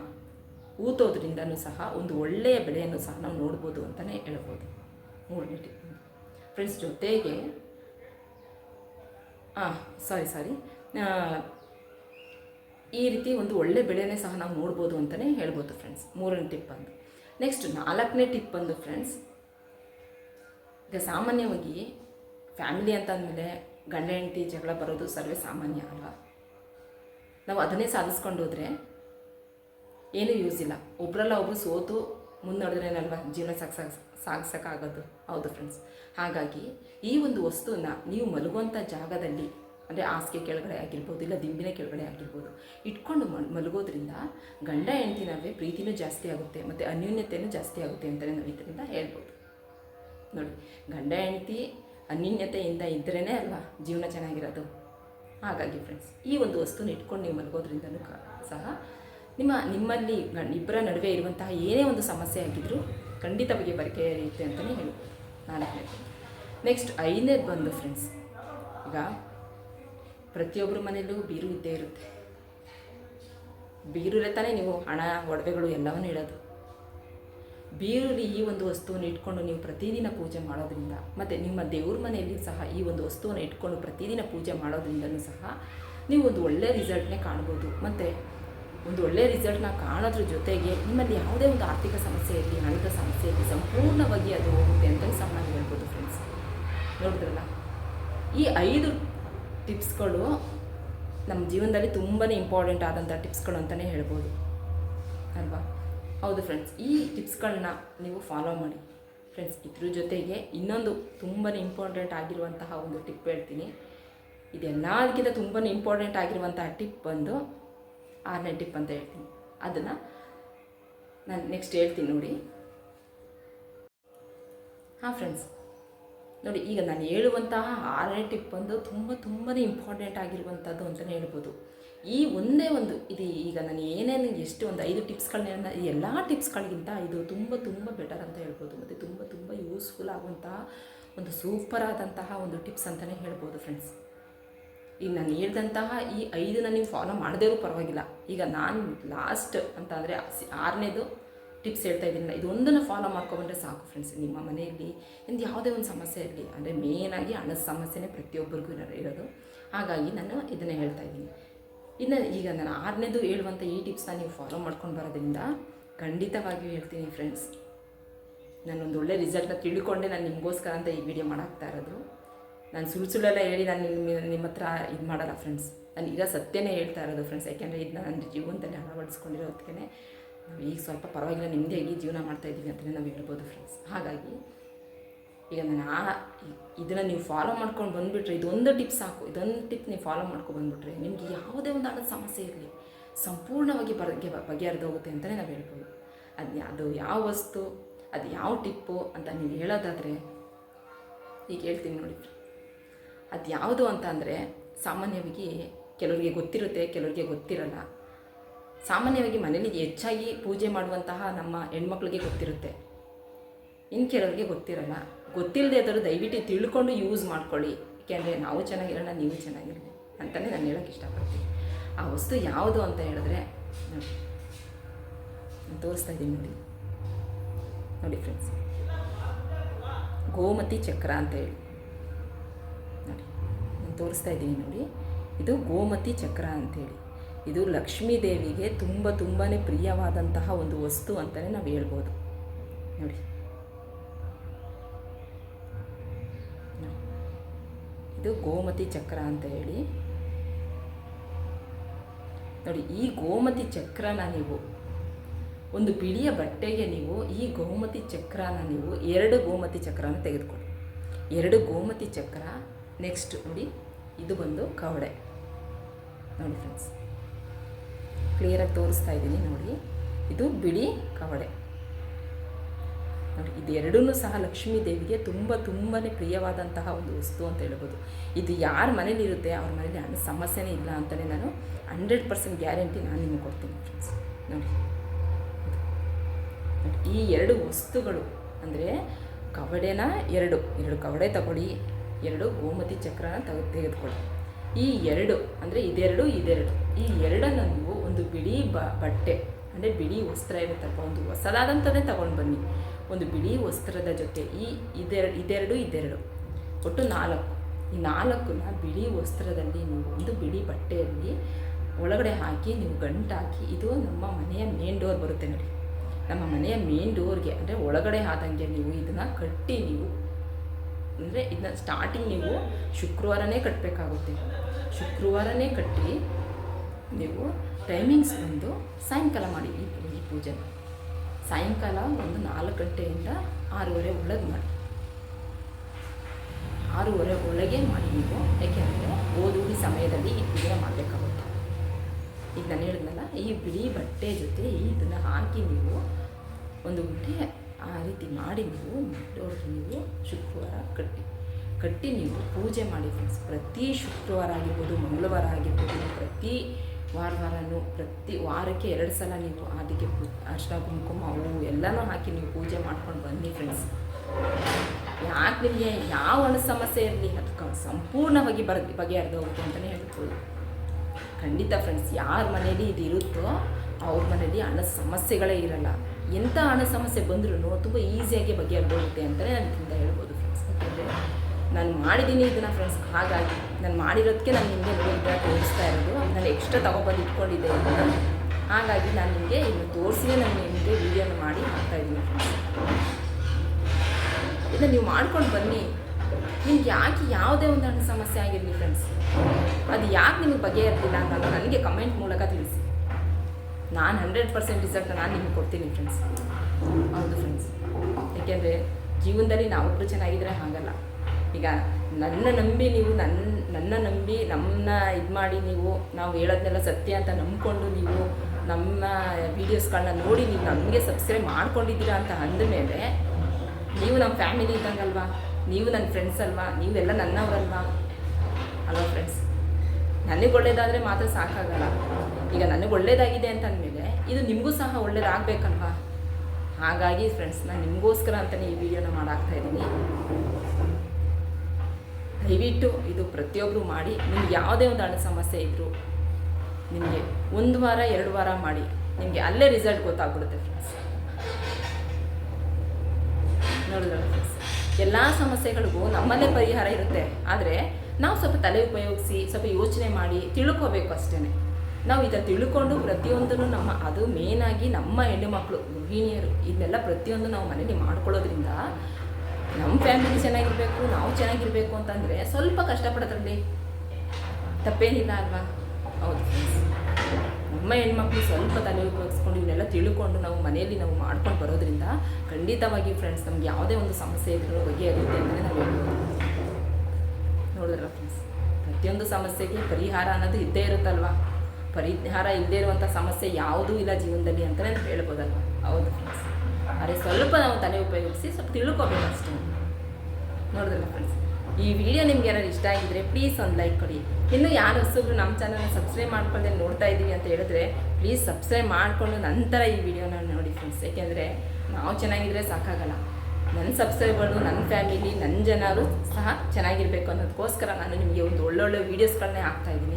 ಊತೋದ್ರಿಂದನೂ ಸಹ, ಒಂದು ಒಳ್ಳೆಯ ಬೆಳೆಯನ್ನು ಸಹ ನಾವು ನೋಡ್ಬೋದು ಅಂತಲೇ ಹೇಳ್ಬೋದು. ಮೂರನೇ ಟಿಪ್ ಫ್ರೆಂಡ್ಸ್ ಜೊತೆಗೆ ಹಾಂ ಸಾರಿ ಸಾರಿ ಈ ರೀತಿ ಒಂದು ಒಳ್ಳೆ ಬೆಳೆನೇ ಸಹ ನಾವು ನೋಡ್ಬೋದು ಅಂತಲೇ ಹೇಳ್ಬೋದು ಫ್ರೆಂಡ್ಸ್ ಮೂರನೇ ಟಿಪ್ ಅಂದು ನೆಕ್ಸ್ಟ್ ನಾಲ್ಕನೇ ಟಿಪ್ ಬಂದು ಫ್ರೆಂಡ್ಸ್ ಈಗ ಸಾಮಾನ್ಯವಾಗಿ ಫ್ಯಾಮಿಲಿ ಅಂತಂದಮೇಲೆ ಗಂಡ ಹೆಂಡತಿ ಜಗಳ ಬರೋದು ಸರ್ವೇ ಸಾಮಾನ್ಯ ಅಲ್ವಾ? ನಾವು ಅದನ್ನೇ ಸಾಧಿಸ್ಕೊಂಡು ಹೋದರೆ ಏನೂ ಯೂಸ್ ಇಲ್ಲ. ಒಬ್ರಲ್ಲ ಒಬ್ಬರು ಸೋತು ಮುನ್ನಡೆದ್ರೇನಲ್ವ ಜೀವನ ಸಾಗ್ಸ, ಸಾಗಿಸೋಕ್ಕಾಗೋದು. ಹೌದು ಫ್ರೆಂಡ್ಸ್ ಹಾಗಾಗಿ ಈ ಒಂದು ವಸ್ತುವನ್ನ ನೀವು ಮಲಗುವಂಥ ಜಾಗದಲ್ಲಿ, ಅಂದರೆ ಹಾಸಿಗೆ ಕೆಳಗಡೆ ಆಗಿರ್ಬೋದು, ಇಲ್ಲ ದಿಂಬಿನ ಕೆಳಗಡೆ ಆಗಿರ್ಬೋದು, ಇಟ್ಕೊಂಡು ಮಲ್ ಮಲಗೋದ್ರಿಂದ ಗಂಡ ಹೆಂಡತಿ ಪ್ರೀತಿನೂ ಜಾಸ್ತಿ ಆಗುತ್ತೆ, ಮತ್ತು ಅನ್ಯೂನ್ಯತೆಯೂ ಜಾಸ್ತಿ ಆಗುತ್ತೆ ಅಂತಲೇ ನಾವು ಇದರಿಂದ ಹೇಳ್ಬೋದು. ನೋಡಿ, ಗಂಡ ಹೆಂಡತಿ ಅನ್ಯೂನ್ಯತೆಯಿಂದ ಇದ್ರೇ ಅಲ್ವಾ ಜೀವನ ಚೆನ್ನಾಗಿರೋದು? ಹಾಗಾಗಿ ಫ್ರೆಂಡ್ಸ್ ಈ ಒಂದು ವಸ್ತುನ ಇಟ್ಕೊಂಡು ನೀವು ಮಲಗೋದ್ರಿಂದನೂ ಸಹ ನಿಮ್ಮ, ನಿಮ್ಮಲ್ಲಿ ಇಬ್ಬರ ನಡುವೆ ಇರುವಂತಹ ಏನೇ ಒಂದು ಸಮಸ್ಯೆ ಆಗಿದ್ದರೂ ಖಂಡಿತ ಬಗ್ಗೆ ಇರುತ್ತೆ ಅಂತಲೇ ನಾನು ಹೇಳ್ತೀನಿ. ನೆಕ್ಸ್ಟ್ ಐದನೇದು ಬಂದು ಫ್ರೆಂಡ್ಸ್ ಈಗ ಪ್ರತಿಯೊಬ್ಬರ ಮನೆಯಲ್ಲೂ ಬೀರು ಇದ್ದೇ ಇರುತ್ತೆ. ಬೀರು ತಾನೇ ನೀವು ಹಣ, ಒಡವೆಗಳು ಎಲ್ಲವನ್ನೂ ಇಡೋದು. ಬೀರುಲಿ ಈ ಒಂದು ವಸ್ತುವನ್ನು ಇಟ್ಕೊಂಡು ನೀವು ಪ್ರತಿದಿನ ಪೂಜೆ ಮಾಡೋದ್ರಿಂದ, ಮತ್ತು ನಿಮ್ಮ ದೇವ್ರ ಮನೆಯಲ್ಲಿ ಸಹ ಈ ಒಂದು ವಸ್ತುವನ್ನು ಇಟ್ಕೊಂಡು ಪ್ರತಿದಿನ ಪೂಜೆ ಮಾಡೋದ್ರಿಂದಲೂ ಸಹ ನೀವು ಒಂದು ಒಳ್ಳೆಯ ರಿಸಲ್ಟ್ನೇ ಕಾಣ್ಬೋದು. ಮತ್ತು ಒಂದು ಒಳ್ಳೆಯ ರಿಸಲ್ಟ್ನ ಕಾಣೋದ್ರ ಜೊತೆಗೆ ನಿಮ್ಮಲ್ಲಿ ಯಾವುದೇ ಒಂದು ಆರ್ಥಿಕ ಸಮಸ್ಯೆ ಇರಲಿ, ಹಣದ ಸಮಸ್ಯೆ ಇರಲಿ, ಸಂಪೂರ್ಣವಾಗಿ ಅದು ಹೋಗುತ್ತೆ ಅಂತ ಸಹ ನಾನು ಹೇಳ್ಬೋದು ಫ್ರೆಂಡ್ಸ್ ನೋಡಿದ್ರಲ್ಲ ಈ ಐದು ಟಿಪ್ಸ್ಗಳು ನಮ್ಮ ಜೀವನದಲ್ಲಿ ತುಂಬಾ ಇಂಪಾರ್ಟೆಂಟ್ ಆದಂಥ ಟಿಪ್ಸ್ಗಳು ಅಂತಲೇ ಹೇಳ್ಬೋದು. ಅಲ್ವಾ? ಹೌದು ಫ್ರೆಂಡ್ಸ್ ಈ ಟಿಪ್ಸ್ಗಳನ್ನ ನೀವು ಫಾಲೋ ಮಾಡಿ. ಫ್ರೆಂಡ್ಸ್ ಇದ್ರ ಜೊತೆಗೆ ಇನ್ನೊಂದು ತುಂಬಾ ಇಂಪಾರ್ಟೆಂಟ್ ಆಗಿರುವಂತಹ ಒಂದು ಟಿಪ್ ಹೇಳ್ತೀನಿ. ಇದೆಲ್ಲದಕ್ಕಿಂತ ತುಂಬಾ ಇಂಪಾರ್ಟೆಂಟ್ ಆಗಿರುವಂತಹ ಟಿಪ್ ಬಂದು ಆರನೇ ಟಿಪ್ ಅಂತ ಹೇಳ್ತೀನಿ. ಅದನ್ನು ನಾನು ನೆಕ್ಸ್ಟ್ ಹೇಳ್ತೀನಿ ನೋಡಿ. ಹಾಂ ಫ್ರೆಂಡ್ಸ್ ನೋಡಿ ಈಗ ನಾನು ಹೇಳುವಂತಹ ಆರನೇ ಟಿಪ್ ಬಂದು ತುಂಬ ತುಂಬಾ ಇಂಪಾರ್ಟೆಂಟ್ ಆಗಿರುವಂಥದ್ದು ಅಂತಲೇ ಹೇಳ್ಬೋದು. ಈ ಒಂದೇ ಒಂದು, ಇದು ಈಗ ನಾನು ಏನೇನು ಎಷ್ಟು ಒಂದು ಐದು ಟಿಪ್ಸ್ಗಳನ್ನ ಈ ಎಲ್ಲ ಟಿಪ್ಸ್ಗಳಿಗಿಂತ ಇದು ತುಂಬ ತುಂಬ ಬೆಟರ್ ಅಂತ ಹೇಳ್ಬೋದು. ಮತ್ತು ತುಂಬ ತುಂಬ ಯೂಸ್ಫುಲ್ ಆಗುವಂತಹ ಒಂದು ಸೂಪರ್ ಆದಂತಹ ಒಂದು ಟಿಪ್ಸ್ ಅಂತಲೇ ಹೇಳ್ಬೋದು ಫ್ರೆಂಡ್ಸ್ ಈಗ ನಾನು ಹೇಳ್ದಂತಹ ಈ ಐದನ್ನ ನೀವು ಫಾಲೋ ಮಾಡದೇ ಪರವಾಗಿಲ್ಲ. ಈಗ ನಾನು ಲಾಸ್ಟ್ ಅಂತ ಅಂದರೆ ಆರನೇದು ಟಿಪ್ಸ್ ಹೇಳ್ತಾ ಇದ್ದೀನಿ. ಇದೊಂದನ್ನು ಫಾಲೋ ಮಾಡ್ಕೊಬಂದ್ರೆ ಸಾಕು ಫ್ರೆಂಡ್ಸ್ ನಿಮ್ಮ ಮನೆಯಲ್ಲಿ ಎಂದು ಯಾವುದೇ ಒಂದು ಸಮಸ್ಯೆ ಇರಲಿ, ಅಂದರೆ ಮೇಯ್ನಾಗಿ ಹಣದ ಸಮಸ್ಯೆನೇ ಪ್ರತಿಯೊಬ್ಬರಿಗೂ ಇರೋ- ಇರೋದು. ಹಾಗಾಗಿ ನಾನು ಇದನ್ನೇ ಹೇಳ್ತಾ ಇದ್ದೀನಿ. ಇನ್ನು ಈಗ ನಾನು ಆರನೇದು ಹೇಳುವಂಥ ಈ ಟಿಪ್ಸ್ನ ನೀವು ಫಾಲೋ ಮಾಡ್ಕೊಂಡು ಬರೋದ್ರಿಂದ ಖಂಡಿತವಾಗಿಯೂ ಹೇಳ್ತೀನಿ ಫ್ರೆಂಡ್ಸ್ ನಾನೊಂದು ಒಳ್ಳೆ ರಿಸಲ್ಟ್ನ ತಿಳ್ಕೊಂಡೆ ನಾನು ನಿಮಗೋಸ್ಕರ ಅಂತ ಈ ವಿಡಿಯೋ ಮಾಡಾಕ್ತಾ ಇರೋದು. ನಾನು ಸುಳ್ಳು ಸುಳ್ಳೆಲ್ಲ ಹೇಳಿ ನಾನು ನಿಮ್ಮ ನಿಮ್ಮ ಹತ್ರ ಇದು ಮಾಡಲ್ಲ ಫ್ರೆಂಡ್ಸ್ ನಾನು ಈಗ ಸತ್ಯನೇ ಹೇಳ್ತಾ ಇರೋದು ಫ್ರೆಂಡ್ಸ್ ಯಾಕೆಂದರೆ ಇದನ್ನ ನನ್ನ ಜೀವನದಲ್ಲಿ ಅಳವಡಿಸ್ಕೊಂಡಿರೋದಕ್ಕೆ ನಾವು ಈಗ ಸ್ವಲ್ಪ ಪರವಾಗಿಲ್ಲ ನಿಮ್ಮದೇಗಿ ಜೀವನ ಮಾಡ್ತಾ ಇದ್ದೀವಿ ಅಂತಲೇ ನಾವು ಹೇಳ್ಬೋದು ಫ್ರೆಂಡ್ಸ್ ಹಾಗಾಗಿ ಈಗ ನಾನು ಆ ಇದನ್ನು ನೀವು ಫಾಲೋ ಮಾಡ್ಕೊಂಡು ಬಂದುಬಿಟ್ರೆ ಇದೊಂದು ಟಿಪ್ ಸಾಕು. ಇದೊಂದು ಟಿಪ್ ನೀವು ಫಾಲೋ ಮಾಡ್ಕೊಂಡು ಬಂದುಬಿಟ್ರೆ ನಿಮಗೆ ಯಾವುದೇ ಒಂದು ಹಣದ ಸಮಸ್ಯೆ ಇರಲಿ. ಸಂಪೂರ್ಣವಾಗಿ ಬಗೆ, ಬಗೆಹರಿದು ಹೋಗುತ್ತೆ ಅಂತಲೇ ನಾವು ಹೇಳ್ಬೋದು. ಅದು ಅದು ಯಾವ ವಸ್ತು, ಅದು ಯಾವ ಟಿಪ್ಪು ಅಂತ ನೀವು ಹೇಳೋದಾದರೆ, ಈಗ ಹೇಳ್ತೀನಿ ನೋಡಿ. ಅದು ಯಾವುದು ಅಂತ ಅಂದರೆ ಸಾಮಾನ್ಯವಾಗಿ ಕೆಲವರಿಗೆ ಗೊತ್ತಿರುತ್ತೆ, ಕೆಲವರಿಗೆ ಗೊತ್ತಿರಲ್ಲ. ಸಾಮಾನ್ಯವಾಗಿ ಮನೇಲಿ ಹೆಚ್ಚಾಗಿ ಪೂಜೆ ಮಾಡುವಂತಹ ನಮ್ಮ ಹೆಣ್ಮಕ್ಳಿಗೆ ಗೊತ್ತಿರುತ್ತೆ. ಇನ್ನು ಕೆಲವರಿಗೆ ಗೊತ್ತಿರಲ್ಲ. ಗೊತ್ತಿಲ್ಲದೆ ಇದ್ದರೂ ದಯವಿಟ್ಟು ತಿಳ್ಕೊಂಡು ಯೂಸ್ ಮಾಡ್ಕೊಳ್ಳಿ. ಏಕೆಂದರೆ ನಾವು ಚೆನ್ನಾಗಿರೋಣ, ನೀವು ಚೆನ್ನಾಗಿರಲಿ ಅಂತಲೇ ನಾನು ಹೇಳೋಕ್ಕೆ ಇಷ್ಟಪಡ್ತೀನಿ. ಆ ವಸ್ತು ಯಾವುದು ಅಂತ ಹೇಳಿದ್ರೆ, ನೋಡಿ. ತೋರಿಸ್ತಾ ಇದ್ದೀನಿ ನೋಡಿ. ನೋಡಿ ಫ್ರೆಂಡ್ಸ್ ಗೋಮತಿ ಚಕ್ರ ಅಂತ ಹೇಳಿ. ತೋರಿಸ್ತಾ ಇದ್ದೀನಿ ನೋಡಿ. ಇದು ಗೋಮತಿ ಚಕ್ರ ಅಂಥೇಳಿ ಇದು ಲಕ್ಷ್ಮೀ ದೇವಿಗೆ ತುಂಬ ತುಂಬಾ ಪ್ರಿಯವಾದಂತಹ ಒಂದು ವಸ್ತು ಅಂತಲೇ ನಾವು ಹೇಳ್ಬೋದು. ನೋಡಿ. ಇದು ಗೋಮತಿ ಚಕ್ರ ಅಂತ ಹೇಳಿ. ನೋಡಿ, ಈ ಗೋಮತಿ ಚಕ್ರನ ನೀವು ಒಂದು ಬಿಳಿಯ ಬಟ್ಟೆಗೆ ನೀವು ಈ ಗೋಮತಿ ಚಕ್ರನ ನೀವು ಎರಡು ಗೋಮತಿ ಚಕ್ರನ ತೆಗೆದುಕೊಳ್ಳಿ. ಎರಡು ಗೋಮತಿ ಚಕ್ರ ನೆಕ್ಸ್ಟ್ ನೋಡಿ. ಇದು ಬಂದು ಕವಡೆ. ನೋಡಿ ಫ್ರೆಂಡ್ಸ್ ಕ್ಲಿಯರಾಗಿ ತೋರಿಸ್ತಾ ಇದ್ದೀನಿ ನೋಡಿ. ಇದು ಬಿಳಿ ಕವಡೆ. ನೋಡಿ ಇದೆರಡೂ ಸಹ ಲಕ್ಷ್ಮೀ ದೇವಿಗೆ ತುಂಬ ತುಂಬಾ ಪ್ರಿಯವಾದಂತಹ ಒಂದು ವಸ್ತು ಅಂತ ಹೇಳ್ಬೋದು. ಇದು ಯಾರ ಮನೇಲಿ ಇರುತ್ತೆ ಅವ್ರ ಮನೇಲಿ ಹಣ ಸಮಸ್ಯೆನೇ ಇಲ್ಲ ಅಂತಲೇ ನಾನು ಹಂಡ್ರೆಡ್ ಪರ್ಸೆಂಟ್ ಗ್ಯಾರಂಟಿ ನಾನು ನಿಮಗೆ ಕೊಡ್ತೀನಿ ಫ್ರೆಂಡ್ಸ್ ನೋಡಿ, ಈ ಎರಡು ವಸ್ತುಗಳು ಅಂದರೆ ಕವಡೆನ ಎರಡು ಎರಡು ಕವಡೆ ತಗೊಳ್ಳಿ ಎರಡು ಗೋಮತಿ ಚಕ್ರನ ತೆಗೆ ತೆಗೆದುಕೊಳ್ಳಿ. ಈ ಎರಡು ಅಂದರೆ ಇದೆರಡು ಇದೆರಡು. ಈ ಎರಡನ್ನು ನೀವು ಒಂದು ಬಿಳಿ ಬ, ಬಟ್ಟೆ, ಅಂದರೆ ಬಿಳಿ ವಸ್ತ್ರ ಇರುತ್ತಪ್ಪ ಒಂದು ಹೊಸದಾದಂಥದ್ದೇ ತಗೊಂಡು ಬನ್ನಿ. ಒಂದು ಬಿಳಿ ವಸ್ತ್ರದ ಜೊತೆ ಈ ಇದೆರಡು ಇದೆರಡು ಇದೆರಡು. ಒಟ್ಟು ನಾಲ್ಕು. ಈ ನಾಲ್ಕನ್ನ ಬಿಳಿ ವಸ್ತ್ರದಲ್ಲಿ ನೀವು ಒಂದು ಬಿಳಿ ಬಟ್ಟೆಯಲ್ಲಿ ಒಳಗಡೆ ಹಾಕಿ, ನೀವು ಗಂಟಾಕಿ, ಇದು ನಮ್ಮ ಮನೆಯ ಮೇನ್ ಡೋರ್ ಬರುತ್ತೆ ನೋಡಿ. ನಮ್ಮ ಮನೆಯ ಮೇನ್ ಡೋರ್ಗೆ, ಅಂದರೆ ಒಳಗಡೆ ಆದಂಗೆ ನೀವು ಇದನ್ನು ಕಟ್ಟಿ ನೀವು ಅಂದರೆ ಇದನ್ನ ಸ್ಟಾರ್ಟಿಂಗ್ ನೀವು ಶುಕ್ರವಾರನೇ ಕಟ್ಟಬೇಕಾಗುತ್ತೆ ಶುಕ್ರವಾರನೇ ಕಟ್ಟಿ ನೀವು ಟೈಮಿಂಗ್ಸ್ ಬಂದು ಸಾಯಂಕಾಲ ಮಾಡಿ ಈ ಈ ಸಾಯಂಕಾಲ ಒಂದು ನಾಲ್ಕು ಗಂಟೆಯಿಂದ ಆರೂವರೆ ಒಳಗೆ ಮಾಡಿ. ಆರೂವರೆ ಒಳಗೆ ಮಾಡಿ ನೀವು ಯಾಕೆಂದರೆ ಓದುಡಿ ಸಮಯದಲ್ಲಿ ಈ ಪೂಜೆ ಮಾಡಬೇಕಾಗುತ್ತೆ. ಈಗ ನಾನು ಹೇಳಿದ್ನಲ್ಲ, ಈ ಬಿಳಿ ಬಟ್ಟೆ ಜೊತೆ ಇದನ್ನು ಹಾಕಿ ನೀವು ಒಂದು ಗಂಟೆ ಆ ರೀತಿ ಮಾಡಿ ನೀವು ನೋಡ್ರಿ ನೀವು ಶುಕ್ರವಾರ ಕಟ್ಟಿ ಕಟ್ಟಿ ನೀವು ಪೂಜೆ ಮಾಡಿ ಫ್ರೆಂಡ್ಸ್ ಪ್ರತಿ ಶುಕ್ರವಾರ ಆಗಿರ್ಬೋದು, ಮಂಗಳವಾರ ಆಗಿರ್ಬೋದು, ಪ್ರತಿ ವಾರ ವಾರನೂ ಪ್ರತಿ ವಾರಕ್ಕೆ ಎರಡು ಸಲ ನೀವು ಅದಕ್ಕೆ ಅರ್ಶನ ಕುಂಕುಮ ಹೂವು ಎಲ್ಲನೂ ಹಾಕಿ ನೀವು ಪೂಜೆ ಮಾಡ್ಕೊಂಡು ಬನ್ನಿ ಫ್ರೆಂಡ್ಸ್ ಯಾಕೆ ನಿಮಗೆ ಯಾವ ಒಂದು ಸಮಸ್ಯೆ ಇರಲಿ ಅದಕ್ಕೆ ಸಂಪೂರ್ಣವಾಗಿ ಬರ ಬಗೆಹರಿದು ಹೋಗುತ್ತೆ ಅಂತಲೇ ಹೇಳ್ಬೋದು. ಖಂಡಿತ ಫ್ರೆಂಡ್ಸ್ ಯಾರ ಮನೇಲಿ ಇದು ಇರುತ್ತೋ ಅವ್ರ ಮನೇಲಿ ಹಣದ ಸಮಸ್ಯೆಗಳೇ ಇರಲ್ಲ. ಎಂಥ ಹಣ ಸಮಸ್ಯೆ ಬಂದ್ರೂ ತುಂಬ ಈಸಿಯಾಗಿ ಬಗೆಹರಿದೋಗುತ್ತೆ ಅಂತಲೇ ನಾನು ಇದರಿಂದ ಹೇಳ್ಬೋದು ಫ್ರೆಂಡ್ಸ್ ಯಾಕೆಂದರೆ ನಾನು ಮಾಡಿದ್ದೀನಿ ಇದನ್ನು ಫ್ರೆಂಡ್ಸ್ ಹಾಗಾಗಿ ನಾನು ಮಾಡಿರೋದಕ್ಕೆ ನಾನು ನಿಮಗೆ ನೋಡಿ ತೋರಿಸ್ತಾ ಇರೋದು. ನಾನು ಎಕ್ಸ್ಟ್ರಾ ತೊಗೊಬಂದು ಇಟ್ಕೊಂಡಿದ್ದೆ ಇದನ್ನು ಹಾಗಾಗಿ ನಾನು ನಿಮಗೆ ಇನ್ನು ತೋರಿಸಿಯೇ ನಾನು ನಿಮಗೆ ವೀಡಿಯೋನ ಮಾಡಿ ಹಾಕ್ತಾಯಿದ್ದೀನಿ ಫ್ರೆಂಡ್ಸ್ ಇದನ್ನು ನೀವು ಮಾಡ್ಕೊಂಡು ಬನ್ನಿ. ನಿಮ್ಗೆ ಯಾಕೆ ಯಾವುದೇ ಒಂದು ಸಮಸ್ಯೆ ಆಗಿರಲಿ ಫ್ರೆಂಡ್ಸ್ ಅದು ಯಾಕೆ ನಿಮಗೆ ಬಗೆಹರಿದಿಲ್ಲ ಅಂತ ನನಗೆ ಕಮೆಂಟ್ ಮೂಲಕ ತಿಳಿಸಿ. ನಾನು ಹಂಡ್ರೆಡ್ ಪರ್ಸೆಂಟ್ ರಿಸಲ್ಟ್ ನಾನು ನಿಮಗೆ ಕೊಡ್ತೀನಿ ಫ್ರೆಂಡ್ಸ್ ಹೌದು ಫ್ರೆಂಡ್ಸ್ ಏಕೆಂದರೆ ಜೀವನದಲ್ಲಿ ನಾವು ನಾವೊಬ್ಬರು ಚೆನ್ನಾಗಿದ್ದರೆ ಹಾಗಲ್ಲ. ಈಗ ನನ್ನ ನಂಬಿ ನೀವು ನನ್ನ ನನ್ನ ನಂಬಿ ನಮ್ಮನ್ನ ಇದು ಮಾಡಿ ನೀವು, ನಾವು ಹೇಳೋದನ್ನೆಲ್ಲ ಸತ್ಯ ಅಂತ ನಂಬಿಕೊಂಡು ನೀವು ನಮ್ಮ ವೀಡಿಯೋಸ್ಗಳನ್ನ ನೋಡಿ ನೀವು ನಮಗೆ ಸಬ್ಸ್ಕ್ರೈಬ್ ಮಾಡ್ಕೊಂಡಿದ್ದೀರಾ ಅಂತ ಅಂದಮೇಲೆ ನೀವು ನಮ್ಮ ಫ್ಯಾಮಿಲಿ ಇದ್ದಂಗಲ್ವಾ? ನೀವು ನನ್ನ ಫ್ರೆಂಡ್ಸ್ ಅಲ್ವಾ? ನೀವೆಲ್ಲ ನನ್ನವರಲ್ವಾ? ಅಲ್ವಾ ಫ್ರೆಂಡ್ಸ್ ನನಗೆ ಒಳ್ಳೇದಾದರೆ ಮಾತ್ರ ಸಾಕಾಗಲ್ಲ. ಈಗ ನನಗೆ ಒಳ್ಳೇದಾಗಿದೆ ಅಂತ ಅಂದಮೇಲೆ ಇದು ನಿಮಗೂ ಸಹ ಒಳ್ಳೇದಾಗಬೇಕಲ್ವಾ? ಹಾಗಾಗಿ ಫ್ರೆಂಡ್ಸ್ ನಾನು ನಿಮಗೋಸ್ಕರ ಅಂತಲೇ ಈ ವಿಡಿಯೋನ ಮಾಡಾಕ್ತಾ ಇದ್ದೀನಿ. ದಯವಿಟ್ಟು ಇದು ಪ್ರತಿಯೊಬ್ಬರು ಮಾಡಿ, ನಿಮ್ಗೆ ಯಾವುದೇ ಒಂದು ಹಣ ಸಮಸ್ಯೆ ಇದ್ದರೂ ನಿಮಗೆ ಒಂದು ವಾರ, ಎರಡು ವಾರ ಮಾಡಿ, ನಿಮಗೆ ಅಲ್ಲೇ ರಿಸಲ್ಟ್ ಗೊತ್ತಾಗ್ಬಿಡುತ್ತೆ ಫ್ರೆಂಡ್ಸ್ ನೋಡಿದ್ರೆ ಎಲ್ಲ ಸಮಸ್ಯೆಗಳಿಗೂ ನಮ್ಮಲ್ಲೇ ಪರಿಹಾರ ಇರುತ್ತೆ. ಆದರೆ ನಾವು ಸ್ವಲ್ಪ ತಲೆ ಉಪಯೋಗಿಸಿ, ಸ್ವಲ್ಪ ಯೋಚನೆ ಮಾಡಿ ತಿಳ್ಕೋಬೇಕು ಅಷ್ಟೇ ನಾವು ಇದನ್ನು ತಿಳ್ಕೊಂಡು ಪ್ರತಿಯೊಂದನ್ನು ನಮ್ಮ, ಅದು ಮೇನಾಗಿ ನಮ್ಮ ಹೆಣ್ಣು ಮಕ್ಕಳು ಗೃಹಿಣಿಯರು ಇದನ್ನೆಲ್ಲ ಪ್ರತಿಯೊಂದು ನಾವು ಮನೇಲಿ ಮಾಡ್ಕೊಳ್ಳೋದ್ರಿಂದ ನಮ್ಮ ಫ್ಯಾಮಿಲಿ ಚೆನ್ನಾಗಿರಬೇಕು, ನಾವು ಚೆನ್ನಾಗಿರಬೇಕು ಅಂತಂದರೆ ಸ್ವಲ್ಪ ಕಷ್ಟಪಡೋದ್ರಲ್ಲಿ ತಪ್ಪೇನಿಲ್ಲ ಅಲ್ವಾ? ಹೌದು ನಮ್ಮ ಹೆಣ್ಮಕ್ಳು ಸ್ವಲ್ಪ ತಲೆ ಉಪಯೋಗಿಸ್ಕೊಂಡು ಇವನ್ನೆಲ್ಲ ತಿಳ್ಕೊಂಡು ನಾವು ಮನೆಯಲ್ಲಿ ನಾವು ಮಾಡ್ಕೊಂಡು ಬರೋದ್ರಿಂದ ಖಂಡಿತವಾಗಿ ಫ್ರೆಂಡ್ಸ್ ನಮ್ಗೆ ಯಾವುದೇ ಒಂದು ಸಮಸ್ಯೆ ಇದ್ರೂ ಬಗೆಹರಿಯುತ್ತೆ ಅಂತಲೇ ನಾವು ಹೇಳ್ಬೋದು. ನೋಡಿದ್ರ ಫ್ರೆಂಡ್ಸ್ ಪ್ರತಿಯೊಂದು ಸಮಸ್ಯೆಗೆ ಪರಿಹಾರ ಅನ್ನೋದು ಇದ್ದೇ ಇರುತ್ತಲ್ವಾ? ಪರಿಹಾರ ಇಲ್ಲದೇ ಇರುವಂಥ ಸಮಸ್ಯೆ ಯಾವುದೂ ಇಲ್ಲ ಜೀವನದಲ್ಲಿ ಅಂತಲೇ ಹೇಳ್ಬೋದಲ್ವ? ಹೌದು ಫ್ರೆಂಡ್ಸ್ ಅರೆ ಸ್ವಲ್ಪ ನಾವು ತಲೆ ಉಪಯೋಗಿಸಿ ಸ್ವಲ್ಪ ತಿಳ್ಕೊಬೇಕು ಅಷ್ಟೇ ನೋಡಿದ್ರಲ್ಲ ಫ್ರೆಂಡ್ಸ್ ಈ ವಿಡಿಯೋ ನಿಮ್ಗೆ ಏನಾದ್ರು ಇಷ್ಟ ಆಗಿದ್ರೆ ಪ್ಲೀಸ್ ಒಂದು ಲೈಕ್ ಕೊಡಿ. ಇನ್ನು ಯಾರು ಹೊಸಬ್ರು ನಮ್ಮ ಚಾನಲ್ನ ಸಬ್ಸ್ಕ್ರೈಬ್ ಮಾಡ್ಕೊಂಡೆ ನೋಡ್ತಾ ಇದ್ದೀವಿ ಅಂತ ಹೇಳಿದ್ರೆ ಪ್ಲೀಸ್ ಸಬ್ಸ್ಕ್ರೈಬ್ ಮಾಡಿಕೊಂಡು ನಂತರ ಈ ವಿಡಿಯೋನ ನೋಡಿ ಫ್ರೆಂಡ್ಸ್ ಯಾಕೆಂದರೆ ನಾವು ಚೆನ್ನಾಗಿದ್ರೆ ಸಾಕಾಗಲ್ಲ. ನನ್ನ ಸಬ್ಸ್ಕ್ರೈಬರ್ಗಳು ನನ್ನ ಫ್ಯಾಮಿಲಿ ನನ್ನ ಜನರು ಸಹ ಚೆನ್ನಾಗಿರಬೇಕು ಅನ್ನೋದಕ್ಕೋಸ್ಕರ ನಾನು ನಿಮಗೆ ಒಂದು ಒಳ್ಳೊಳ್ಳೆ ವೀಡಿಯೋಸ್ಗಳನ್ನೇ ಹಾಕ್ತಾಯಿದ್ದೀನಿ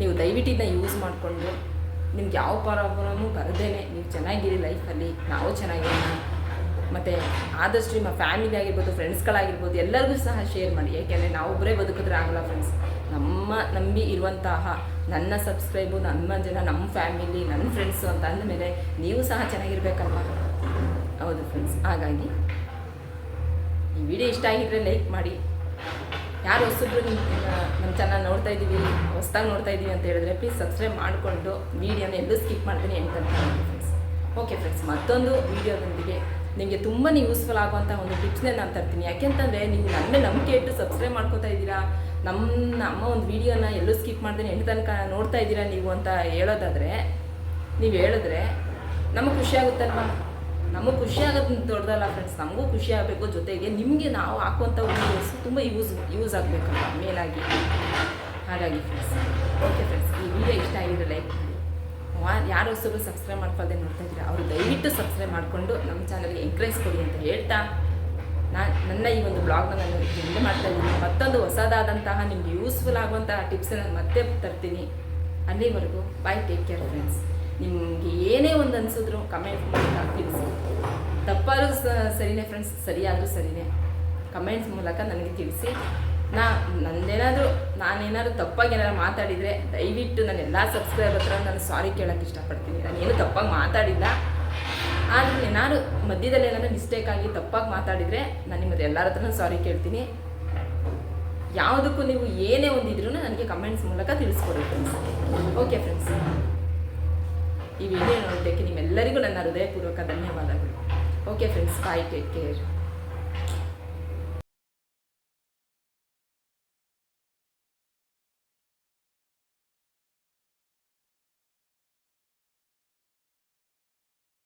ನೀವು ದಯವಿಟ್ಟು ಇದನ್ನ ಯೂಸ್ ಮಾಡಿಕೊಂಡು ನಿಮ್ಗೆ ಯಾವ ಪ್ರಾಬ್ಲಮು ಬರದೇನೆ. ನೀವು ಚೆನ್ನಾಗಿರಿ ಲೈಫಲ್ಲಿ ನಾವು ಚೆನ್ನಾಗಿರೋಣ. ಮತ್ತು ಆದಷ್ಟು ನಿಮ್ಮ ಫ್ಯಾಮಿಲಿ ಆಗಿರ್ಬೋದು ಫ್ರೆಂಡ್ಸ್ಗಳಾಗಿರ್ಬೋದು ಎಲ್ಲರಿಗೂ ಸಹ ಶೇರ್ ಮಾಡಿ. ಯಾಕೆಂದರೆ ನಾವೊಬ್ಬರೇ ಬದುಕಿದ್ರೆ ಆಗಲ್ಲ ಫ್ರೆಂಡ್ಸ್ ನಮ್ಮ ನಂಬಿ ಇರುವಂತಹ ನನ್ನ ಸಬ್ಸ್ಕ್ರೈಬು ನಮ್ಮ ಜನ, ನಮ್ಮ ಫ್ಯಾಮಿಲಿ ನನ್ನ ಫ್ರೆಂಡ್ಸು ಅಂತ ಅಂದಮೇಲೆ ನೀವು ಸಹ ಚೆನ್ನಾಗಿರ್ಬೇಕಲ್ವ? ಹೌದು ಫ್ರೆಂಡ್ಸ್ ಹಾಗಾಗಿ ಈ ವಿಡಿಯೋ ಇಷ್ಟ ಆಗಿದ್ರೆ ಲೈಕ್ ಮಾಡಿ. ಯಾರು ಹೊಸಬ್ರು ನಿಮ್ಮ ಚಾನಲ್ ನೋಡ್ತಾ ಇದ್ದೀವಿ ಹೊಸ್ದಾಗಿ ನೋಡ್ತಾ ಇದ್ದೀವಿ ಅಂತ ಹೇಳಿದ್ರೆ ಪ್ಲೀಸ್ ಸಬ್ಸ್ಕ್ರೈಬ್ ಮಾಡಿಕೊಂಡು ವೀಡಿಯೋನ ಎಲ್ಲೂ ಸ್ಕಿಪ್ ಮಾಡ್ತೀನಿ ಅಂತ ಫ್ರೆಂಡ್ಸ್ ಓಕೆ ಫ್ರೆಂಡ್ಸ್ ಮತ್ತೊಂದು ವೀಡಿಯೋದೊಂದಿಗೆ ನಿಮಗೆ ತುಂಬಾ ಯೂಸ್ಫುಲ್ ಆಗುವಂಥ ಒಂದು ಟಿಪ್ಸ್ನೇ ನಾನು ತರ್ತೀನಿ. ಯಾಕೆಂತಂದರೆ ನೀವು ನನ್ನ ನಂಬಿಕೆ ಇಟ್ಟು ಸಬ್ಸ್ಕ್ರೈಬ್ ಮಾಡ್ಕೊತಾ ಇದ್ದೀರಾ ನಮ್ಮ ನಮ್ಮ ಒಂದು ವೀಡಿಯೋನ ಎಲ್ಲೂ ಸ್ಕಿಪ್ ಮಾಡ್ತೀನಿ ಎಂಟು ತನಕ ನೋಡ್ತಾ ಇದ್ದೀರಾ ನೀವು ಅಂತ ಹೇಳೋದಾದರೆ, ನೀವು ಹೇಳಿದ್ರೆ ನಮಗೆ ಖುಷಿ ಆಗುತ್ತಲ್ವಾ? ನಮಗೆ ಖುಷಿ ಆಗೋದು ದೊಡ್ಡದಲ್ಲ ಫ್ರೆಂಡ್ಸ್ ನಮಗೂ ಖುಷಿ ಆಗಬೇಕು ಜೊತೆಗೆ ನಿಮಗೆ ನಾವು ಹಾಕುವಂಥ ವೀಡಿಯೋಸ್ ತುಂಬ ಯೂಸ್ ಯೂಸ್ ಆಗಬೇಕಲ್ಲ ಮೇಲಾಗಿ. ಹಾಗಾಗಿ ಫ್ರೆಂಡ್ಸ್ ಓಕೆ ಫ್ರೆಂಡ್ಸ್ ಈ ವಿಡಿಯೋ ಇಷ್ಟ ಆಗಿದ್ರೆ ಲೈಕ್ ಮಾಡಿ. ಯಾರು ಹೊಸಬ್ರು ಸಬ್ಸ್ಕ್ರೈಬ್ ಮಾಡ್ಕೊಳ್ದೆ ನೋಡ್ತಾ ಇದ್ದೀರಾ ಅವರು ದಯವಿಟ್ಟು ಸಬ್ಸ್ಕ್ರೈಬ್ ಮಾಡಿಕೊಂಡು ನಮ್ಮ ಚಾನಲ್ಗೆ ಎಂಕರೇಜ್ ಕೊಡಿ ಅಂತ ಹೇಳ್ತಾ ನಾನು, ನನ್ನ ಈ ಒಂದು ಬ್ಲಾಗ್ನ ನಾನು ಎಂಡ್ ಮಾಡ್ತಾ ಇದ್ದೀನಿ. ಮತ್ತೊಂದು ಹೊಸದಾದಂತಹ ನಿಮಗೆ ಯೂಸ್ಫುಲ್ ಆಗುವಂತಹ ಟಿಪ್ಸ್ ನಾನು ಮತ್ತೆ ತರ್ತೀನಿ. ಅಲ್ಲಿವರೆಗೂ ಬಾಯ್ ಟೇಕ್ ಕೇರ್ ಫ್ರೆಂಡ್ಸ್ ನಿಮಗೆ ಏನೇ ಒಂದು ಅನಿಸಿದ್ರು ಕಮೆಂಟ್ ಮೂಲಕ ತಿಳಿಸಿ. ತಪ್ಪಾದ್ರೂ ಸರಿನೇ ಫ್ರೆಂಡ್ಸ್ ಸರಿಯಾದರೂ ಸರಿನೇ ಕಮೆಂಟ್ಸ್ ಮೂಲಕ ನನಗೆ ತಿಳಿಸಿ. ನಾ, ನಂದೇನಾದರೂ, ನಾನೇನಾದ್ರು ತಪ್ಪಾಗಿ ಏನಾದ್ರು ಮಾತಾಡಿದರೆ ದಯವಿಟ್ಟು ನಾನು ಎಲ್ಲ ಸಬ್ಸ್ಕ್ರೈಬರ್ ಹತ್ರ ನಾನು ಸಾರಿ ಕೇಳೋಕ್ಕೆ ಇಷ್ಟಪಡ್ತೀನಿ. ನಾನು ಏನು ತಪ್ಪಾಗಿ ಮಾತಾಡಿಲ್ಲ. ಆದರೆ ಏನಾದ್ರು ಮಧ್ಯದಲ್ಲಿ ಏನಾದರೂ ಮಿಸ್ಟೇಕ್ ಆಗಿ ತಪ್ಪಾಗಿ ಮಾತಾಡಿದರೆ ನಾನು ನಿಮ್ಮದು ಎಲ್ಲರ ಹತ್ರನೂ ಸಾರಿ ಕೇಳ್ತೀನಿ. ಯಾವುದಕ್ಕೂ ನೀವು ಏನೇ ಒಂದಿದ್ರೂ ನನಗೆ ಕಮೆಂಟ್ಸ್ ಮೂಲಕ ತಿಳಿಸ್ಕೊಡಿ. ಫ್ರೆಂಡ್ಸ್ ಓಕೆ ಫ್ರೆಂಡ್ಸ್ ಈ ವಿಡಿಯೋ ನೋಡೋದಕ್ಕೆ ನಿಮ್ಮೆಲ್ಲರಿಗೂ ನನ್ನ ಹೃದಯಪೂರ್ವಕ ಧನ್ಯವಾದಗಳು. Okay friends bye take care